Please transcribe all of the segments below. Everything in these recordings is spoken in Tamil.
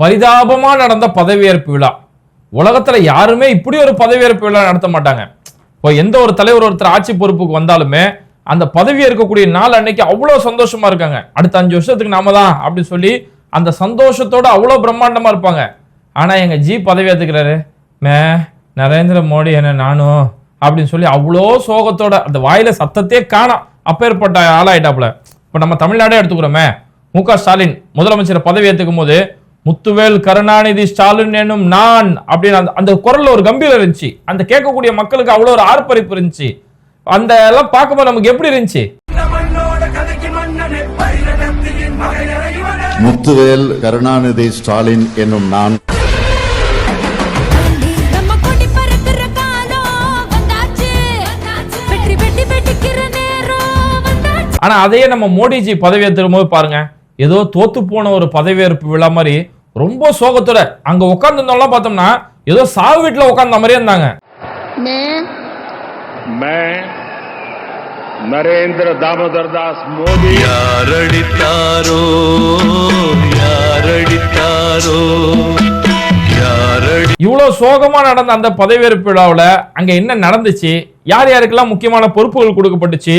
பரிதாபமா நடந்த பதவியேற்பு விழா. உலகத்துல யாருமே இப்படி ஒரு பதவியேற்பு விழா நடத்த மாட்டாங்க. இப்போ எந்த ஒரு தலைவர் ஒருத்தர் ஆட்சி பொறுப்புக்கு வந்தாலுமே அந்த பதவி இருக்கக்கூடிய நாள் அன்னைக்கு அவ்வளவு சந்தோஷமா இருக்காங்க. அடுத்த அஞ்சு வருஷத்துக்கு நாம தான் அப்படின்னு சொல்லி அந்த சந்தோஷத்தோட அவ்வளவு பிரம்மாண்டமா இருப்பாங்க. ஆனா எங்க ஜி பதவி ஏத்துக்கிறாரு. மே நரேந்திர மோடி என்ன நானும் அப்படின்னு சொல்லி அவ்வளோ சோகத்தோட அந்த வாயில சத்தத்தையே காணோம் அப்பேற்பட்ட ஆளாயிட்டாப்புல. இப்போ நம்ம தமிழ்நாடே எடுத்துக்கிறோமே. மு க ஸ்டாலின் முதலமைச்சர் பதவி ஏற்றுக்கும் போது முத்துவேல் கருணாநிதி ஸ்டாலின் என்னும் நான் அப்படின்னு அந்த அந்த குரல்ல ஒரு கம்பீரம் இருந்துச்சு. அந்த கேட்கக்கூடிய மக்களுக்கு அவ்வளோ ஒரு ஆர்ப்பரிப்பு இருந்துச்சு. அந்த எல்லாம் பார்க்கும்போது நமக்கு எப்படி இருந்துச்சு? முத்துவேல் கருணாநிதி ஸ்டாலின் என்னும் நான். ஆனா அதையே நம்ம மோடிஜி பதவி ஏற்றுக்கும் போது பாருங்க. ஏதோ தோத்து போன ஒரு பதவியேற்பு விழா மாதிரி ரொம்ப சோகத்தோட அங்க உட்காந்துருந்தோம்லாம் பார்த்தோம்னா ஏதோ சாவு வீட்டில் உட்கார்ந்த மாதிரியே இருந்தாங்க. நரேந்திர தாமோதர் தாஸ் மோடி. யார் அடித்தாரோ யார் அடித்தாரோ இவ்வளோ சோகமாக நடந்த அந்த பதவியேற்பு விழாவில் அங்க என்ன நடந்துச்சு? யார் யாருக்கெல்லாம் முக்கியமான பொறுப்புகள் கொடுக்கப்பட்டுச்சு?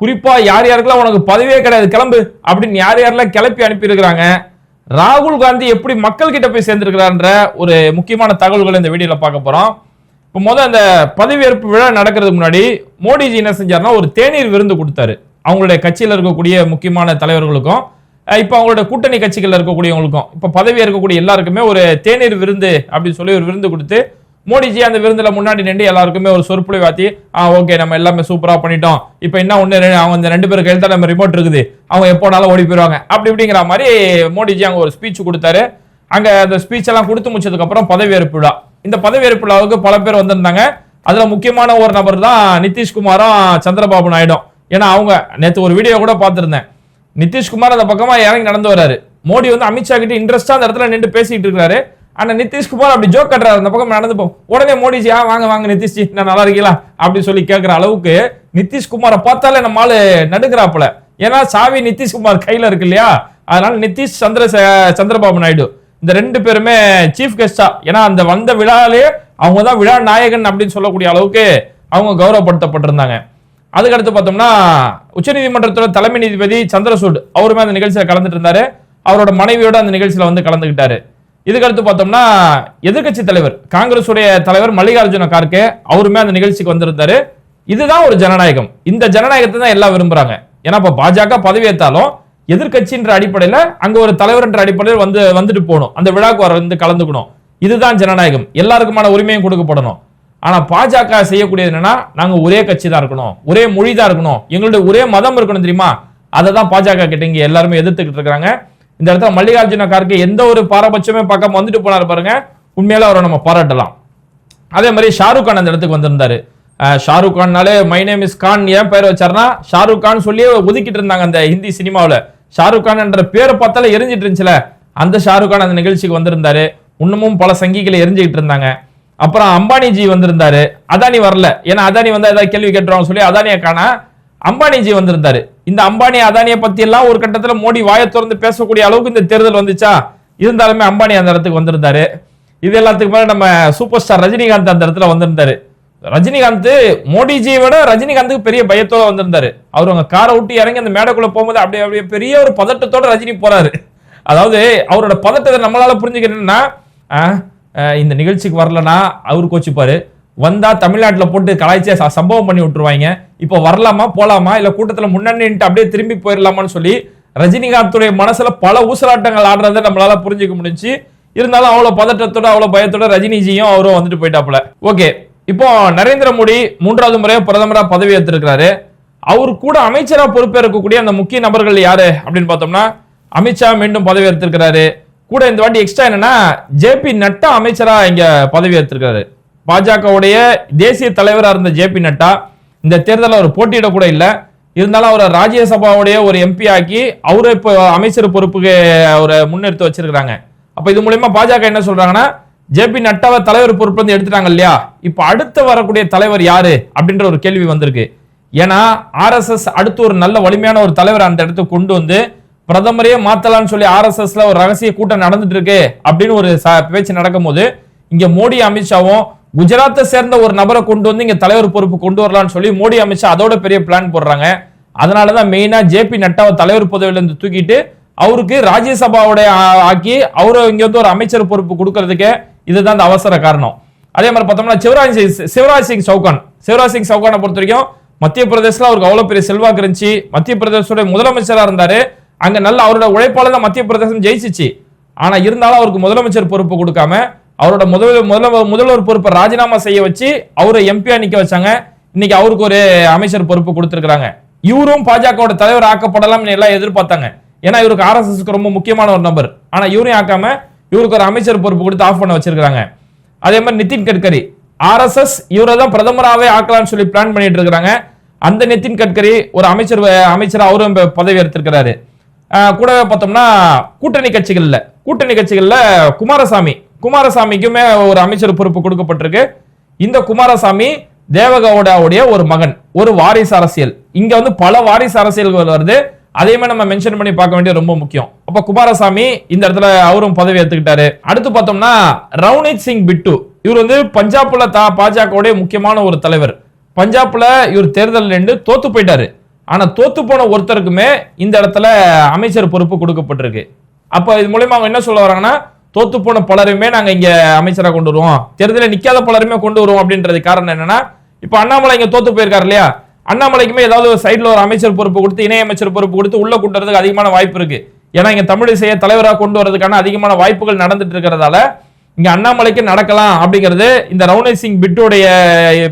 குறிப்பா யார் யாருக்கெல்லாம் உனக்கு பதவியே கிடையாது கிளம்பு அப்படின்னு யார் யாரெல்லாம் கிளப்பி அனுப்பியிருக்கிறாங்க ராகுல் காந்தி எப்படி மக்கள் கிட்ட போய் சேர்ந்திருக்கிறான்ற ஒரு முக்கியமான தகவல்களை இந்த வீடியோல பார்க்க போறோம். இப்போ முதல் அந்த பதவியேற்பு விழா நடக்கிறதுக்கு முன்னாடி மோடிஜி என்ன செஞ்சார்னா ஒரு தேநீர் விருந்து கொடுத்தாரு. அவங்களுடைய கட்சியில் இருக்கக்கூடிய முக்கியமான தலைவர்களுக்கும் இப்போ அவங்களோட கூட்டணி கட்சிகளில் இருக்கக்கூடியவங்களுக்கும் இப்போ பதவி இருக்கக்கூடிய எல்லாருக்குமே ஒரு தேநீர் விருந்து அப்படின்னு சொல்லி ஒரு விருந்து கொடுத்து மோடிஜி அந்த விருந்தில் முன்னாடி நின்று எல்லாருக்குமே ஒரு சொற்பொழி வாத்தி ஆ ஓகே நம்ம எல்லாமே சூப்பராக பண்ணிட்டோம். இப்போ என்ன ஒன்று அவங்க இந்த ரெண்டு பேருக்கு கையில் நம்ம ரிமோட் இருக்குது. அவங்க எப்போனாலும் ஓடி போயிடுவாங்க அப்படி இப்படிங்கிற மாதிரி மோடிஜி அங்கே ஒரு ஸ்பீச் கொடுத்தாரு. அங்கே அந்த ஸ்பீச் எல்லாம் கொடுத்து முடிச்சதுக்கப்புறம் பதவியேற்பு விழா. இந்த பதவியேற்பு விழாவுக்கு பல பேர் வந்திருந்தாங்க. அதில் முக்கியமான ஒரு நபர் தான் நிதிஷ்குமாரும் சந்திரபாபு நாயுடும். ஏன்னா அவங்க நேற்று ஒரு வீடியோ கூட பார்த்துருந்தேன். நிதிஷ்குமார் அந்த பக்கமாக இறங்கி நடந்து வர்றாரு. மோடி வந்து அமித்ஷா கிட்ட இன்ட்ரெஸ்டாக அந்த இடத்துல நின்று பேசிட்டு இருக்காரு ஆனா நிதிஷ்குமார் அப்படி ஜோக் கட்டுறாரு. அந்த பக்கம் நடந்து போ. உடனே மோடிஜி ஆ வாங்க வாங்க நிதிஷ்ஜி நான் நல்லா இருக்கீங்களா? அப்படின்னு சொல்லி கேட்குற அளவுக்கு நிதிஷ்குமாரை பார்த்தாலே நம்ம ஆளு நடுக்கிறாப்புல ஏன்னா சாவி நிதிஷ்குமார் கையில இருக்கு இல்லையா? அதனால நிதிஷ் சந்திர சந்திரபாபு நாயுடு. இந்த ரெண்டு பேருமே சீஃப் கெஸ்டா ஏன்னா அந்த வந்த விழாலே அவங்க தான் விழா நாயகன் அப்படின்னு சொல்லக்கூடிய அளவுக்கு அவங்க கௌரவப்படுத்தப்பட்டிருந்தாங்க. அதுக்கடுத்து பார்த்தோம்னா உச்சநீதிமன்றத்தோட தலைமை நீதிபதி சந்திரசூட் அவருமே அந்த நிகழ்ச்சியில் கலந்துட்டு இருந்தாரு. அவரோட மனைவியோட அந்த நிகழ்ச்சியில் வந்து கலந்துக்கிட்டாரு இதுக்கடுத்து பார்த்தோம்னா எதிர்க்கட்சி தலைவர் காங்கிரஸ் உடைய தலைவர் மல்லிகார்ஜுன கார்கே அவருமே அந்த நிகழ்ச்சிக்கு வந்திருந்தாரு. இதுதான் ஒரு ஜனநாயகம். இந்த ஜனநாயகத்தை தான் எல்லாம் விரும்புறாங்க. ஏன்னா இப்ப பாஜக பதவியேற்றாலும் எதிர்கட்சின்ற எதிர்க்கட்சின்ற அடிப்படையில அங்க ஒரு தலைவர்ன்ற அடிப்படையில் வந்து வந்துட்டு போகணும். அந்த விழாக்கு வர வந்து கலந்துக்கணும். இதுதான் ஜனநாயகம். எல்லாருக்குமான உரிமையும் கொடுக்கப்படணும். ஆனா பாஜக செய்யக்கூடியது என்னன்னா நாங்க ஒரே கட்சி தான் இருக்கணும். ஒரே மொழி தான் இருக்கணும். எங்களுடைய ஒரே மதம் இருக்கணும் தெரியுமா? அதை தான் பாஜக கிட்ட இங்க எல்லாருமே எதிர்த்துக்கிட்டு இருக்கிறாங்க. இந்த இடத்துல மல்லிகார்ஜுன கார்கே எந்த ஒரு பாரபட்சமே பார்க்காம வந்துட்டு போனாரு பாருங்க. உண்மையில அவரை நம்ம பாராட்டலாம். அதே மாதிரி ஷாருக் கான் அந்த இடத்துக்கு வந்திருந்தாரு. ஷாருக் கான்னாலே மை நேம் இஸ் கான் ஏன் பேர் வச்சாருன்னா ஷாருக் கான் சொல்லி ஒதுக்கிட்டு இருந்தாங்க அந்த ஹிந்தி சினிமாவில். ஷாருக் கான் என்ற பேரை பார்த்தாலே எரிஞ்சிட்டு இருந்துச்சுல. அந்த ஷாருக் கான் அந்த நிகழ்ச்சிக்கு வந்திருந்தாரு. இன்னமும் பல சங்கிகளை எரிஞ்சுக்கிட்டு இருந்தாங்க. அப்புறம் அம்பானிஜி வந்திருந்தாரு. அதானி வரல. ஏன்னா அதானி வந்து ஏதாவது கேள்வி கேட்டுருவாங்க சொல்லி அதானியை காணா அம்பானிஜி வந்திருந்தாரு. இந்த அம்பானி அதானியை பத்தி எல்லாம் ஒரு கட்டத்துல மோடி வாயை திறந்து பேசக்கூடிய அளவுக்கு இந்த தேர்தல் வந்துச்சா? இருந்தாலுமே அம்பானி அந்த இடத்துக்கு வந்திருந்தாரு. இது எல்லாத்துக்கு மேல நம்ம சூப்பர் ஸ்டார் ரஜினிகாந்த் அந்த இடத்துல வந்திருந்தாரு. ரஜினிகாந்த் மோடிஜியை விட ரஜினிகாந்துக்கு பெரிய பயத்தோட வந்திருந்தாரு. அவர் அவங்க காரை விட்டு இறங்கி அந்த மேடைக்குள்ள போகும்போது அப்படியே அப்படியே பெரிய ஒரு பதட்டத்தோட ரஜினி போறாரு. அதாவது அவரோட பதட்டத்தை நம்மளால புரிஞ்சுக்கிறேன்னா இந்த நிகழ்ச்சிக்கு வரலன்னா அவர் கோச்சிப்பாரு. வந்தா தமிழ்நாட்டில் போட்டு கலாய்ச்சியா ச- சம்பவம் பண்ணி விட்டுருவாங்க இப்போ வரலாமா போலாமா இல்லை கூட்டத்தில் முன்னாடி அப்படியே திரும்பி போயிடலாமான்னு சொல்லி ரஜினிகாந்துடைய மனசுல பல ஊசலாட்டங்கள் ஆடுறதை நம்மளால புரிஞ்சுக்க முடிஞ்சு இருந்தாலும் அவ்வளோ பதட்டத்தோட அவ்வளோ பயத்தோட ரஜினிஜியும் அவரும் வந்துட்டு போயிட்டாப்புல. ஓகே இப்போ நரேந்திர மோடி மூன்றாவது முறையாக பிரதமராக பதவி ஏற்றிருக்கிறாரு அவர் கூட அமைச்சராக பொறுப்பேற்கக்கூடிய அந்த முக்கிய நபர்கள் யாரு அப்படின்னு பார்த்தோம்னா அமித்ஷா மீண்டும் பதவி ஏற்றிருக்கிறாரு கூட இந்த வாட்டி எக்ஸ்ட்ரா என்னன்னா ஜேபி நட்டா அமைச்சராக இங்க பதவி ஏற்றிருக்காரு பாஜகவுடைய தேசிய தலைவராக இருந்த ஜேபி நட்டா இந்த தேர்தலில் அவர் போட்டியிட கூட இல்லை. இருந்தாலும் அவரை ராஜ்யசபாவுடைய ஒரு எம்பி ஆக்கி அவரை இப்போ அமைச்சர் பொறுப்புக்கு அவரை முன்னெடுத்து வச்சிருக்கிறாங்க. அப்போ இது மூலயமா பாஜக என்ன சொல்றாங்கன்னா ஜேபி நட்டாவை தலைவர் பொறுப்பு வந்து எடுத்துட்டாங்க இல்லையா? இப்போ அடுத்து வரக்கூடிய தலைவர் யாரு? அப்படின்ற ஒரு கேள்வி வந்திருக்கு. ஏன்னா ஆர்எஸ்எஸ் அடுத்து ஒரு நல்ல வலிமையான ஒரு தலைவர் அந்த இடத்துக்கு கொண்டு வந்து பிரதமரையே மாத்தலாம்னு சொல்லி ஆர்எஸ்எஸ்ல ஒரு ரகசிய கூட்டம் நடந்துட்டு இருக்கு அப்படின்னு ஒரு ச- பேச்சு நடக்கும்போது இங்க மோடி அமித்ஷாவும் குஜராத்தை சேர்ந்த ஒரு நபரை கொண்டு வந்து இங்க தலைவர் பொறுப்பு கொண்டு வரலாம்னு சொல்லி மோடி அமித்ஷா அதோட பெரிய பிளான் போடுறாங்க. அதனாலதான் மெயினா ஜேபி நட்டாவை தலைவர் பதவியில இருந்து தூக்கிட்டு அவருக்கு ராஜ்யசபாவோட ஆக்கி அவரை இங்க வந்து ஒரு அமைச்சர் பொறுப்பு கொடுக்கறதுக்கு இதுதான் அந்த அவசர காரணம். அதே மாதிரி பார்த்தோம்னா சிவராஜ் சிங் சிவராஜ் சிங் சௌகான். சிவராஜ் சிங் சௌகானை பொறுத்த வரைக்கும் மத்திய பிரதேசத்தில் அவருக்கு அவ்வளவு பெரிய செல்வாக்கு இருந்துச்சு. மத்திய பிரதேசோட முதலமைச்சராக இருந்தாரு. அங்க நல்ல அவரோட உழைப்பாளர் தான் மத்திய பிரதேசம் ஜெயிச்சிச்சு. ஆனா இருந்தாலும் அவருக்கு முதலமைச்சர் பொறுப்பு கொடுக்காம அவரோட முதல் முதல முதல்வர் பொறுப்பை ராஜினாமா செய்ய வச்சு அவரை எம்பியா நிக்க வச்சாங்க. இன்னைக்கு அவருக்கு ஒரு அமைச்சர் பொறுப்பு கொடுத்துருக்காங்க இவரும் பாஜகவோட தலைவர் ஆக்கப்படலாம் எல்லாம் எதிர்பார்த்தாங்க. ஏன்னா இவருக்கு ஆர்எஸ்எஸ்க்கு ரொம்ப முக்கியமான ஒரு நபர். ஆனா இவரையும் ஆக்காம இவருக்கு ஒரு அமைச்சர் பொறுப்பு கொடுத்து ஆஃப் பண்ண வச்சிருக்காங்க அதே மாதிரி நிதின் கட்கரி. ஆர்எஸ்எஸ் இவரை தான் பிரதமராகவே ஆக்கலாம்னு சொல்லி பிளான் பண்ணிட்டு இருக்கிறாங்க. அந்த நிதின் கட்கரி ஒரு அமைச்சர் அமைச்சர் அவரும் பதவி எடுத்திருக்கிறாரு. கூடவே பார்த்தோம்னா கூட்டணி கட்சிகள்ல கூட்டணி கட்சிகள்ல குமாரசாமி. குமாரசாமிக்குமே ஒரு அமைச்சர் பொறுப்பு கொடுக்கப்பட்டிருக்கு. இந்த குமாரசாமி தேவகவுடாவுடைய ஒரு மகன் ஒரு வாரிசு அரசியல். இங்க வந்து பல வாரிசு அரசியல்கள் வருது. அதையுமே நம்ம மென்ஷன் பண்ணி பார்க்க வேண்டியது ரொம்ப முக்கியம். அப்ப குமாரசாமி இந்த இடத்துல அவரும் பதவி எடுத்துக்கிட்டாரு அடுத்து பார்த்தோம்னா ரவுனித் சிங் பிட்டு. இவர் வந்து பஞ்சாப்ல தா பாஜகவுடைய முக்கியமான ஒரு தலைவர். பஞ்சாப்ல இவர் தேர்தல் நின்று தோத்து போயிட்டாரு. ஆனா தோத்து போன ஒருத்தருக்குமே இந்த இடத்துல அமைச்சர் பொறுப்பு கொடுக்கப்பட்டிருக்கு. அப்ப இது மூலயமா அவங்க என்ன சொல்ல வராங்கன்னா தோத்து போன பலருமே நாங்க இங்க அமைச்சரா கொண்டு வருவோம். தேர்தலில் நிக்காத பலருமே கொண்டு வருவோம் அப்படின்றது காரணம் என்னன்னா இப்ப அண்ணாமலை இங்க தோத்து போயிருக்காரு இல்லையா? அண்ணாமலைக்குமே ஏதாவது ஒரு சைடுல ஒரு அமைச்சர் பொறுப்பு கொடுத்து இணையமைச்சர் பொறுப்பு கொடுத்து உள்ள கொண்டு வரதுக்கு அதிகமான வாய்ப்பு இருக்கு. ஏன்னா இங்க தமிழிசையை தலைவராக கொண்டு வரதுக்கான அதிகமான வாய்ப்புகள் நடந்துட்டு இருக்கிறதால இங்க அண்ணாமலைக்கு நடக்கலாம் அப்படிங்கிறது இந்த ரவுனேஷ் சிங் பிட்டுடைய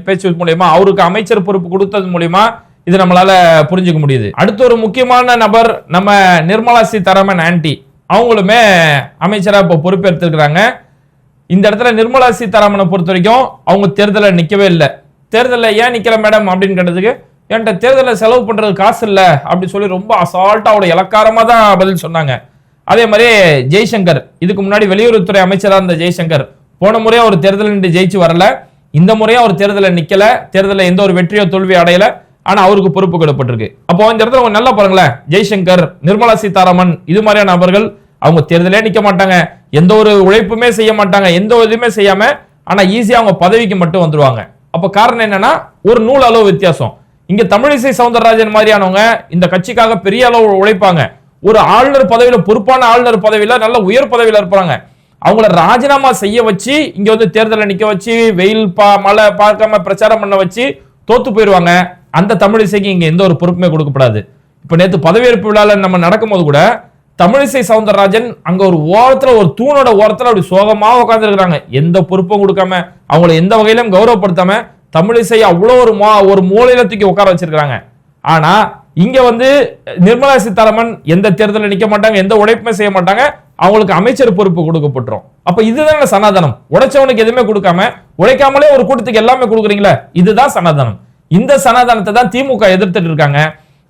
பேச்சு மூலியமா அவருக்கு அமைச்சர் பொறுப்பு கொடுத்தது மூலியமா இது நம்மளால புரிஞ்சுக்க முடியுது. அடுத்து ஒரு முக்கியமான நபர் நம்ம நிர்மலா சீதாராமன் ஆன்டி. அவங்களுமே அமைச்சராக இப்போ பொறுப்பேற்றுக்கிறாங்க இந்த இடத்துல நிர்மலா சீதாராமனை பொறுத்த வரைக்கும் அவங்க தேர்தலில் நிற்கவே இல்லை. தேர்தலில் ஏன் நிற்கிற மேடம் அப்படின்னு கேட்டதுக்கு என்கிட்ட தேர்தலில் செலவு பண்ணுறது காசு இல்லை அப்படின்னு சொல்லி ரொம்ப அசால்ட்டாக அவட இலக்காரமாக தான் பதில் சொன்னாங்க. அதே மாதிரி ஜெய்சங்கர் இதுக்கு முன்னாடி வெளியுறவுத்துறை அமைச்சராக இருந்த ஜெய்சங்கர் போன முறையா அவர் தேர்தல் நின்று ஜெயிச்சு வரல. இந்த முறையே அவர் தேர்தலில் நிற்கலை தேர்தலில் எந்த ஒரு வெற்றியோ தோல்வியோ அடையல. ஆனால் அவருக்கு பொறுப்பு கொடுக்கப்பட்டிருக்கு. அப்போ இந்த இடத்துல அவங்க நல்லா பாருங்களேன். ஜெய்சங்கர் நிர்மலா சீதாராமன் இது மாதிரியான நபர்கள் அவங்க தேர்தலே நிற்க மாட்டாங்க. எந்த ஒரு உழைப்புமே செய்ய மாட்டாங்க. எந்த ஒரு இதுவுமே செய்யாம ஆனா ஈஸியா அவங்க பதவிக்கு மட்டும் வந்துருவாங்க. அப்ப காரணம் என்னன்னா ஒரு நூல் அளவு வித்தியாசம். இங்க தமிழிசை சவுந்தரராஜன் மாதிரியானவங்க இந்த கட்சிக்காக பெரிய அளவு உழைப்பாங்க. ஒரு ஆளுநர் பதவியில பொறுப்பான ஆளுநர் பதவியில நல்ல உயர் பதவியில இருப்பாங்க. அவங்கள ராஜினாமா செய்ய வச்சு இங்க வந்து தேர்தலை நிக்க வச்சு வெயில் பா மழை பார்க்காம பிரச்சாரம் பண்ண வச்சு தோத்து போயிருவாங்க. அந்த தமிழிசைக்கு இங்க எந்த ஒரு பொறுப்புமே கொடுக்கப்படாது. இப்ப நேற்று பதவியேற்பு விழால நம்ம நடக்கும்போது கூட தமிழிசை சவுந்தரராஜன் அங்க ஒரு ஓரத்துல ஒரு தூணோட ஓரத்துல அப்படி சோகமா உட்கார்ந்து எந்த பொறுப்பும் கொடுக்காம அவங்களை எந்த வகையிலும் கௌரவப்படுத்தாம தமிழிசை அவ்வளோ ஒரு மோ ஒரு மூலையில தூக்கி உட்கார வச்சிருக்காங்க ஆனா இங்க வந்து நிர்மலா சீதாராமன் எந்த தேர்தலில் நிக்க மாட்டாங்க எந்த உழைப்புமே செய்ய மாட்டாங்க அவங்களுக்கு அமைச்சர் பொறுப்பு கொடுக்கப்பட்டுரும். அப்ப இதுதான சனாதனம். உழைச்சவனுக்கு எதுவுமே கொடுக்காம உழைக்காமலே ஒரு கூட்டத்துக்கு எல்லாமே கொடுக்குறீங்களா இதுதான் சனாதனம். இந்த சனாதனத்தை தான் திமுக எதிர்த்துட்டு இருக்காங்க.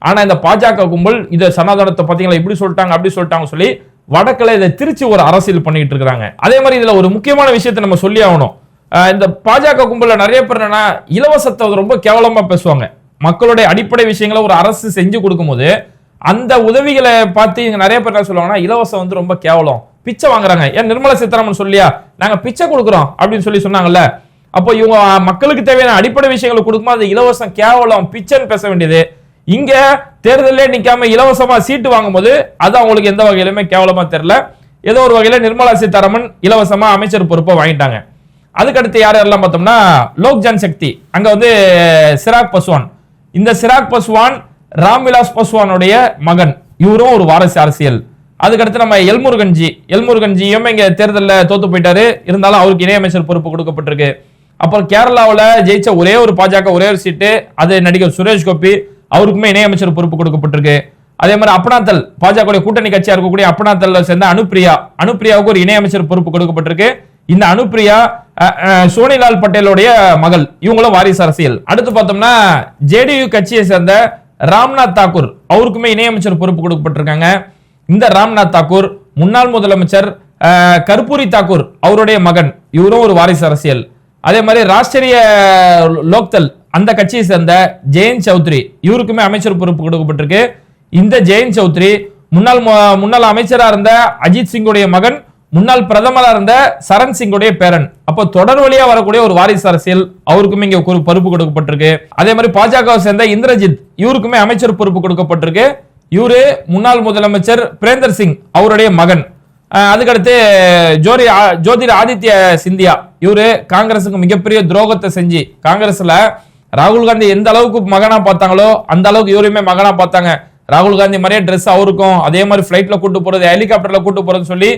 ஆனா இந்த பாஜக கும்பல் இந்த சனாதனத்தை பாத்தீங்களா இப்படி சொல்லிட்டாங்க அப்படி சொல்லிட்டாங்க சொல்லி வடக்கில் இதை திருச்சி ஒரு அரசியல் பண்ணிட்டு இருக்காங்க. அதே மாதிரி இதுல ஒரு முக்கியமான விஷயத்தை நம்ம சொல்லி ஆகணும். இந்த பாஜக கும்பலில் நிறைய பேர் என்னன்னா இலவசத்தை ரொம்ப கேவலமா பேசுவாங்க. மக்களுடைய அடிப்படை விஷயங்களை ஒரு அரசு செஞ்சு கொடுக்கும்போது அந்த உதவிகளை பார்த்து இங்க நிறைய பேர் என்ன சொல்லுவாங்கன்னா இலவசம் வந்து ரொம்ப கேவலம். பிச்சை வாங்குறாங்க. ஏன் நிர்மலா சீதாராமன் சொல்லியா? நாங்க பிச்சை கொடுக்குறோம் அப்படின்னு சொல்லி சொன்னாங்கல்ல. அப்போ இவங்க மக்களுக்கு தேவையான அடிப்படை விஷயங்களை கொடுக்கும்போது அது இலவசம் கேவலம் பிச்சைன்னு பேச வேண்டியது. இங்க தேர்தலே நிக்காம இலவசமா சீட்டு வாங்கும்போது அது அவங்களுக்கு எந்த வகையிலுமே கேவலமா தெரியல. ஏதோ ஒரு வகையில நிர்மலா சீதாராமன் இலவசமா அமைச்சர் பொறுப்பை வாங்கிட்டாங்க. அதுக்கடுத்து யார் யாரெல்லாம் பார்த்தோம்னா லோக் ஜன் சக்தி. அங்க வந்து சிராக் பஸ்வான். இந்த சிராக் பஸ்வான் ராம்விலாஸ் பஸ்வானுடைய மகன். இவரும் ஒரு வாரசு அரசியல். அதுக்கடுத்து நம்ம எல்முருகன்ஜி. எல்முருகன்ஜியும் இங்க தேர்தலில் தோத்து போயிட்டாரு. இருந்தாலும் அவருக்கு இணையமைச்சர் பொறுப்பு கொடுக்கப்பட்டிருக்கு. அப்புறம் கேரளாவில் ஜெயிச்ச ஒரே ஒரு பாஜக ஒரே ஒரு சீட்டு. அது நடிகர் சுரேஷ் கோபி. அவருக்குமே இணையமைச்சர் பொறுப்பு கொடுக்கப்பட்டிருக்கு. அதே மாதிரி அப்பனாத்தல் பாஜக கூட்டணி கட்சியா இருக்கக்கூடிய அப்பனாத்தல்ல சேர்ந்த அனுப்பிரியா. அனுப்பிரியாவுக்கு ஒரு இணையமைச்சர் பொறுப்பு கொடுக்கப்பட்டிருக்கு. இந்த அனுப்பிரியா சோனிலால் பட்டேலுடைய மகள். இவங்களும் வாரிசு அரசியல். அடுத்து பார்த்தோம்னா ஜேடியு கட்சியை சேர்ந்த ராம்நாத் தாக்கூர். அவருக்குமே இணையமைச்சர் பொறுப்பு கொடுக்கப்பட்டிருக்காங்க. இந்த ராம்நாத் தாக்கூர் முன்னாள் முதலமைச்சர் கர்பூரி தாக்கூர் அவருடைய மகன். இவரும் ஒரு வாரிசு அரசியல். அதே மாதிரி ராஷ்டிரிய லோக்தல் அந்த கட்சியை சேர்ந்த ஜெயந்த் சௌத்ரி இவருக்குமே அமைச்சர் பொறுப்பு கொடுக்கப்பட்டிருக்கு. இந்த ஜெயந்த் சௌத்ரி முன்னாள் மு- முன்னாள் அமைச்சரா இருந்த அஜித் சிங்குடைய மகன் முன்னாள் பிரதமராக இருந்த சரண் சிங்குடைய பேரன். அப்ப தொடர் வழியா வரக்கூடிய ஒரு வாரிசு அரசியல் அவருக்குமே இங்க ஒரு பொறுப்பு கொடுக்கப்பட்டிருக்கு. அதே மாதிரி பாஜகவை சேர்ந்த இந்திரஜித் இவருக்குமே அமைச்சர் பொறுப்பு கொடுக்கப்பட்டிருக்கு. இவரு முன்னாள் முதலமைச்சர் பிரேந்தர் சிங் அவருடைய மகன். அதுக்கடுத்து ஜோதி ஜோதிர் ஆதித்ய சிந்தியா இவரு காங்கிரஸுக்கு மிகப்பெரிய துரோகத்தை செஞ்சு காங்கிரஸ்ல ராகுல் காந்தி எந்த அளவுக்கு மகனா பார்த்தாங்களோ அந்த அளவுக்கு இவரையுமே மகனா பார்த்தாங்க. ராகுல் காந்தி மாதிரியே ட்ரெஸ் அவருக்கும் அதே மாதிரி ஃப்ளைட்ல கூட்டு போறது ஹெலிகாப்டர்ல கூட்டு போறதுன்னு சொல்லி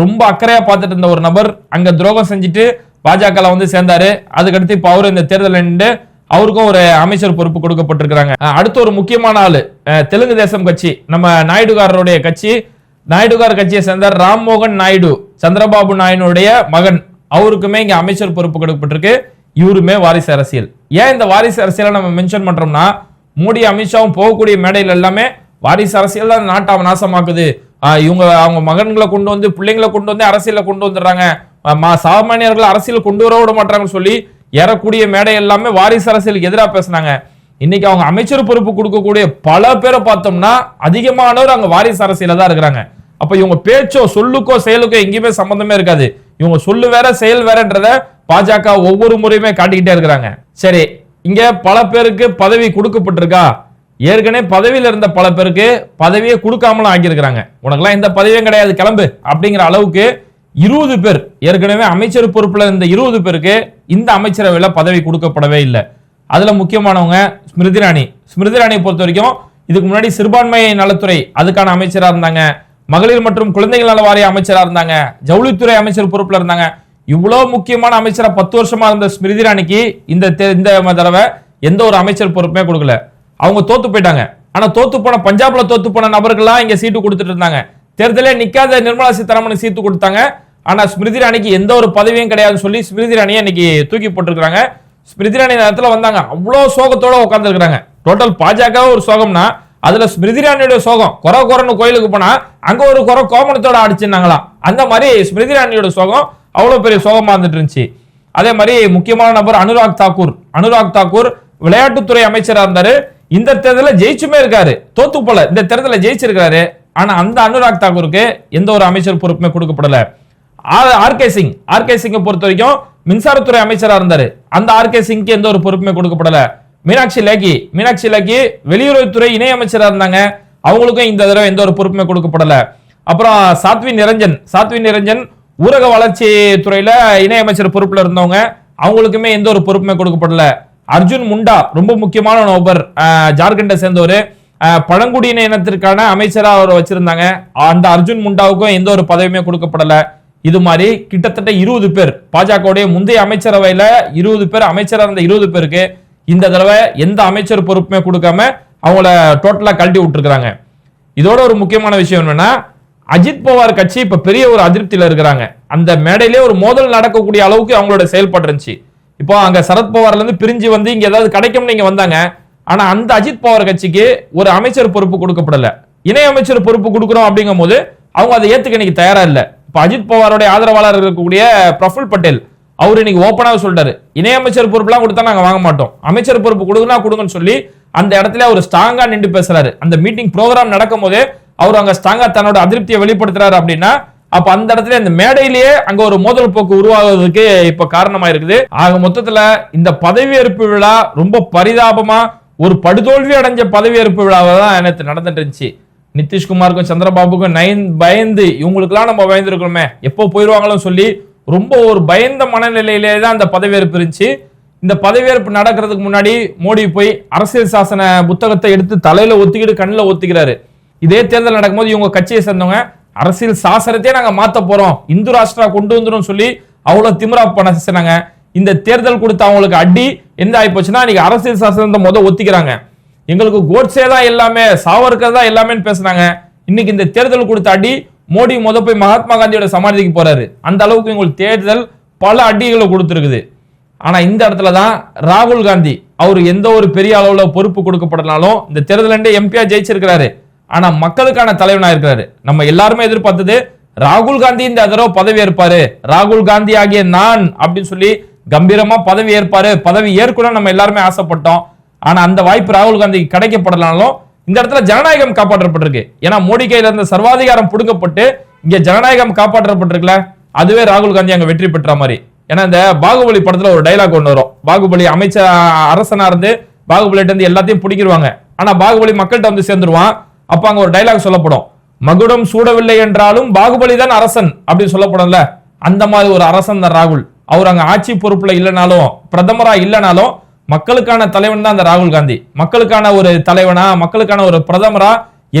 ரொம்ப அக்கறையா பார்த்துட்டு இருந்த ஒரு நபர். அங்க துரோகம் செஞ்சுட்டு பாஜக வந்து சேர்ந்தாரு. அதுக்கடுத்து இப்ப அவரு இந்த தேர்தலில் நின்று அவருக்கும் ஒரு அமைச்சர் பொறுப்பு கொடுக்கப்பட்டிருக்கிறாங்க. அடுத்த அடுத்து ஒரு முக்கியமான ஆளு தெலுங்கு தேசம் கட்சி நம்ம நாயுடுகாரருடைய கட்சி. நாயுடுகார் கட்சியை சேர்ந்தார் ராம்மோகன் நாயுடு சந்திரபாபு நாயுடுடைய மகன். அவருக்குமே இங்க அமைச்சர் பொறுப்பு கொடுக்கப்பட்டிருக்கு. இவருமே வாரிசு அரசியல். ஏன் இந்த வாரிசு அரசியலை நம்ம மென்ஷன் பண்றோம்னா மோடி அமித்ஷாவும் போகக்கூடிய மேடையில் எல்லாமே வாரிசு அரசியல் தான் நாட்டை நாசமாக்குது. இவங்க அவங்க மகன்களை கொண்டு வந்து பிள்ளைங்களை கொண்டு வந்து அரசியல கொண்டு வந்துடுறாங்க. மா- சாமானியர்கள் அரசியல் கொண்டு வர விட மாட்டாங்கன்னு சொல்லி ஏறக்கூடிய மேடை எல்லாமே வாரிசு அரசியலுக்கு எதிராக பேசினாங்க. இன்னைக்கு அவங்க அமைச்சர் பொறுப்பு கொடுக்கக்கூடிய பல பேரை பார்த்தோம்னா அதிகமானவர் அங்க வாரிசு அரசியல தான் இருக்கிறாங்க. அப்ப இவங்க பேச்சோ சொல்லுக்கோ செயலுக்கோ எங்கேயுமே சம்பந்தமே இருக்காது. இவங்க சொல்லு வேற செயல் வேறன்றத பாஜக ஒவ்வொரு முறையுமே காட்டிக்கிட்டே இருக்கிறாங்க. சரி இங்க பல பேருக்கு பதவி கொடுக்கப்பட்டிருக்கா? ஏற்கனவே பதவியில் இருந்த பல பேருக்கு பதவியே கொடுக்காமலும் ஆக்கியிருக்கிறாங்க. உனக்கெல்லாம் எந்த பதவியும் கிடையாது கிளம்பு அப்படிங்கிற அளவுக்கு இருபது பேர் ஏற்கனவே அமைச்சர் பொறுப்பில் இருந்த இருபது பேருக்கு இந்த அமைச்சரவையில் பதவி கொடுக்கப்படவே இல்லை. அதில் முக்கியமானவங்க ஸ்மிருதி ராணி ஸ்மிருதி ராணியை பொறுத்த வரைக்கும் இதுக்கு முன்னாடி சிறுபான்மை நலத்துறை அதுக்கான அமைச்சராக இருந்தாங்க. மகளிர் மற்றும் குழந்தைகள் நல வாரிய அமைச்சராக இருந்தாங்க. ஜவுளித்துறை அமைச்சர் பொறுப்பில் இருந்தாங்க. இவ்வளவு முக்கியமான அமைச்சரை பத்து வருஷமா இருந்த ஸ்மிருதி இராணிக்கு இந்த தே- இந்த தடவை எந்த ஒரு அமைச்சர் பொறுப்புமே கொடுக்கல. அவங்க தோத்து போயிட்டாங்க. ஆனா தோத்து போன பஞ்சாப்ல தோத்து போன நபர்கள்லாம் இங்க சீட்டு கொடுத்துட்டு இருந்தாங்க. தேர்தலே நிக்காத நிர்மலா சீதாராமன் சீட்டு கொடுத்தாங்க. ஆனா ஸ்மிருதி ராணிக்கு எந்த ஒரு பதவியும் கிடையாதுன்னு சொல்லி ஸ்மிருதி ராணியை இன்னைக்கு தூக்கி போட்டிருக்கிறாங்க. ஸ்மிருதி ராணி நேரத்தில் இடத்துல வந்தாங்க. அவ்வளோ சோகத்தோட உட்காந்துருக்காங்க டோட்டல் பாஜக ஒரு சோகம்னா அதுல ஸ்மிருதி ராணியோட சோகம். குறை குறைன்னு கோயிலுக்கு போனா அங்க ஒரு குறை கோமணத்தோட அடிச்சிருந்தாங்களாம் அந்த மாதிரி ஸ்மிருதி ராணியோட சோகம். அவ்வளோ பெரிய சோகமாக இருந்துட்டு இருந்துச்சு. அதே மாதிரி முக்கியமான நபர் அனுராக் தாக்கூர். அனுராக் தாக்கூர் விளையாட்டுத்துறை அமைச்சராக இருந்தார். இந்த தேர்தலில் ஜெயிச்சுமே இருக்காரு. தோத்து போல இந்த தேர்தலில் ஜெயிச்சிருக்காரு ஆனால் அந்த அனுராக் தாக்கூருக்கு எந்த ஒரு அமைச்சர் பொறுப்புமே கொடுக்கப்படல. R K Singh. R K சிங்கை பொறுத்த வரைக்கும் மின்சாரத்துறை அமைச்சராக இருந்தார். அந்த ஆர்கே சிங்க்கு எந்த ஒரு பொறுப்புமே கொடுக்கப்படல. மீனாட்சி லேக்கி. மீனாட்சி லேக்கி வெளியுறவுத்துறை இணையமைச்சராக இருந்தாங்க. அவங்களுக்கும் இந்த தடவை எந்த ஒரு பொறுப்புமே கொடுக்கப்படல. அப்புறம் சாத்வி நிரஞ்சன். சாத்வி நிரஞ்சன் ஊரக வளர்ச்சி துறையில இணை அமைச்சர் பொறுப்புல இருந்தவங்க அவங்களுக்குமே எந்த ஒரு பொறுப்புமே கொடுக்கப்படல. அர்ஜுன் முண்டா ரொம்ப முக்கியமான நோபர் ஜார்க்கண்டை சேர்ந்தவர். பழங்குடியின இனத்திற்கான அமைச்சராக அவர் வச்சிருந்தாங்க. அந்த அர்ஜுன் முண்டாவுக்கும் எந்த ஒரு பதவியுமே கொடுக்கப்படல. இது மாதிரி கிட்டத்தட்ட இருபது பேர் பாஜகவுடைய முந்தைய அமைச்சரவையில இருபது பேர் அமைச்சராக இருந்த இருபது பேருக்கு இந்த தடவை எந்த அமைச்சர் பொறுப்புமே கொடுக்காம அவங்கள டோட்டலா கழட்டி விட்டுருக்காங்க இதோட ஒரு முக்கியமான விஷயம் என்னன்னா அஜித் பவார் கட்சி இப்ப பெரிய ஒரு அதிருப்தியில இருக்கிறாங்க. அந்த மேடையிலே ஒரு மோதல் நடக்கக்கூடிய அளவுக்கு அவங்களோட செயல்பாடு இருந்துச்சு. இப்போ அங்க சரத்பவார்ல இருந்து பிரிஞ்சு வந்து இங்க ஏதாவது கிடைக்கும்னு நீங்க வந்தாங்க. ஆனா அந்த அஜித் பவார் கட்சிக்கு ஒரு அமைச்சர் பொறுப்பு கொடுக்கப்படல. இணை அமைச்சர் பொறுப்பு கொடுக்கறோம் அப்படிங்கும் போது அவங்க அதை ஏத்துக்க இன்னைக்கு தயாரா இல்ல. இப்ப அஜித் பவாரோட ஆதரவாளர் இருக்கக்கூடிய பிரஃபுல் பட்டேல் அவர் இன்னைக்கு ஓப்பனாக சொல்றாரு இணையமைச்சர் பொறுப்புலாம் கொடுத்தா நாங்க வாங்க மாட்டோம். அமைச்சர் பொறுப்பு கொடுங்கன்னா கொடுங்கன்னு சொல்லி அந்த இடத்துல அவர் ஸ்ட்ராங்கா நின்று பேசுறாரு. அந்த மீட்டிங் ப்ரோக்ராம் நடக்கும் போதே அவர் அங்க ஸ்ட்ராங்கா தன்னோட அதிருப்தியை வெளிப்படுத்துறாரு அப்படின்னா அப்ப அந்த இடத்துல இந்த மேடையிலேயே அங்க ஒரு மோதல் போக்கு உருவாகுறதுக்கு இப்ப காரணமா இருக்குது ஆக மொத்தத்துல இந்த பதவியேற்பு விழா ரொம்ப பரிதாபமா ஒரு படுதோல்வி அடைஞ்ச பதவியேற்பு விழாவை தான் நேற்று நடந்துட்டு இருந்துச்சு நிதிஷ்குமாருக்கும் சந்திரபாபுக்கும் நயன் பயந்து இவங்களுக்குலாம் நம்ம பயந்துருக்கணுமே எப்போ போயிடுவாங்களோ சொல்லி ரொம்ப ஒரு பயந்த மனநிலையிலே தான் அந்த பதவியேற்பு இருந்துச்சு. இந்த பதவியேற்பு நடக்கிறதுக்கு முன்னாடி மோடி போய் அரசியல் சாசன புத்தகத்தை எடுத்து தலையில ஒத்திக்கிட்டு கண்ணில் ஒத்திக்கிறாரு. இதே தேர்தல் நடக்கும்போது இவங்க கட்சியை சேர்ந்தவங்க அரசியல் சாசனத்தையே நாங்கள் மாற்ற போறோம். இந்து ராஷ்டிரா கொண்டு வந்துடும் சொல்லி அவ்வளோ திமிரா பண்ண செஞ்சாங்க இந்த தேர்தல் கொடுத்த அவங்களுக்கு அடி என்ன ஆகி போச்சுன்னா இன்னைக்கு அரசியல் சாசனத்தை முத ஒத்திக்கிறாங்க. எங்களுக்கு கோட்ஸே தான் எல்லாமே சாவர்கர் தான் எல்லாமேன்னு பேசுனாங்க. இன்னைக்கு இந்த தேர்தல் கொடுத்த அடி மோடி முத போய் மகாத்மா காந்தியோட சமாதிக்கு போறாரு. அந்த அளவுக்கு உங்களுக்கு தேர்தல் பல அடிகளை கொடுத்துருக்குது. ஆனா இந்த இடத்துல தான் ராகுல் காந்தி அவர் எந்த ஒரு பெரிய அளவுல பொறுப்பு கொடுக்கப்படனாலும் இந்த தேர்தல் எம்பியா ஜெயிச்சிருக்கிறாரு. ஆனா மக்களுக்கான தலைவனா இருக்கிறாரு. நம்ம எல்லாருமே எதிர்பார்த்தது ராகுல் காந்தி இந்த தடவை பதவி ஏற்பாரு. ராகுல் காந்தி ஆகிய நான் அப்படின்னு சொல்லி கம்பீரமா பதவி ஏற்பாரு. பதவி ஏற்கணும் நம்ம எல்லாருமே ஆசைப்பட்டோம். ஆனா அந்த வாய்ப்பு ராகுல் காந்திக்கு கிடைக்கப்படலனாலும் இந்த இடத்துல ஜனநாயகம் காப்பாற்றப்பட்டிருக்கு. ஏன்னா மோடி கையில இருந்த சர்வாதிகாரம் புடுங்கப்பட்டு இங்க ஜனநாயகம் காப்பாற்றப்பட்டிருக்குல அதுவே ராகுல் காந்தி அங்க வெற்றி பெற்ற மாதிரி. ஏன்னா இந்த பாகுபலி படத்துல ஒரு டைலாக் ஒன்று வரும். பாகுபலி அமைச்சர் அரசனா இருந்து பாகுபலிட்ட இருந்து எல்லாத்தையும் பிடிக்கிருவாங்க. ஆனா பாகுபலி மக்கள்கிட்ட வந்து சேர்ந்துருவான். அப்ப அங்க ஒரு டைலாக் சொல்லப்படும். மகுடம் சூடவில்லை என்றாலும் பாகுபலி தான் அரசன் அப்படின்னு சொல்லப்படும்ல. அந்த மாதிரி ஒரு அரசன் தான் ராகுல். அவர் அங்க ஆட்சி பொறுப்புல இல்லைனாலும் பிரதமரா இல்லைனாலும் மக்களுக்கான தலைவன் தான் அந்த ராகுல் காந்தி. மக்களுக்கான ஒரு தலைவனா மக்களுக்கான ஒரு பிரதமரா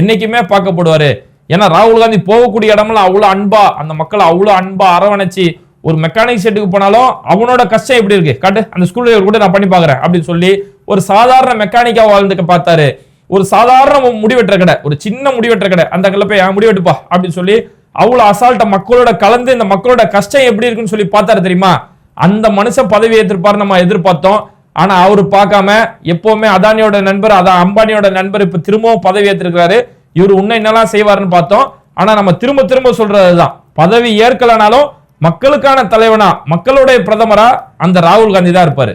என்னைக்குமே பார்க்கப்படுவாரு. ஏன்னா ராகுல் காந்தி போகக்கூடிய இடமெல்லாம் அவ்வளவு அன்பா அந்த மக்களை அவ்வளவு அன்பா அரவணைச்சு ஒரு மெக்கானிக் செட்டுக்கு போனாலும் அவனோட கஷ்டம் எப்படி இருக்கு? காட்டு அந்த ஸ்கூல் கூட நான் பண்ணி பாக்குறேன் அப்படின்னு சொல்லி ஒரு சாதாரண மெக்கானிக்கா வாழ்ந்துக்க பார்த்தாரு. ஒரு சாதாரண முடிவெற்ற கடை ஒரு சின்ன முடிவெற்ற கடை. அந்த கடையில் போய் "என் முடிவெட்டுப்பா அப்படின்னு சொல்லி அவ்வளோ அசால்ட்ட மக்களோட கலந்து இந்த மக்களோட கஷ்டம் எப்படி இருக்குன்னு சொல்லி பார்த்தாரு தெரியுமா? அந்த மனுஷன் பதவி ஏற்றிருப்பாரு நம்ம எதிர்பார்த்தோம். ஆனா அவரு பார்க்காம எப்பவுமே அதானியோட நண்பர் அதான் அம்பானியோட நண்பர் இப்ப திரும்பவும் பதவி ஏற்றிருக்கிறாரு இவர் உன்ன என்னெல்லாம் செய்வாருன்னு பார்த்தோம். ஆனா நம்ம திரும்ப திரும்ப சொல்றதுதான். பதவி ஏற்கலனாலும் மக்களுக்கான தலைவனா மக்களுடைய பிரதமரா அந்த ராகுல் காந்தி தான் இருப்பாரு.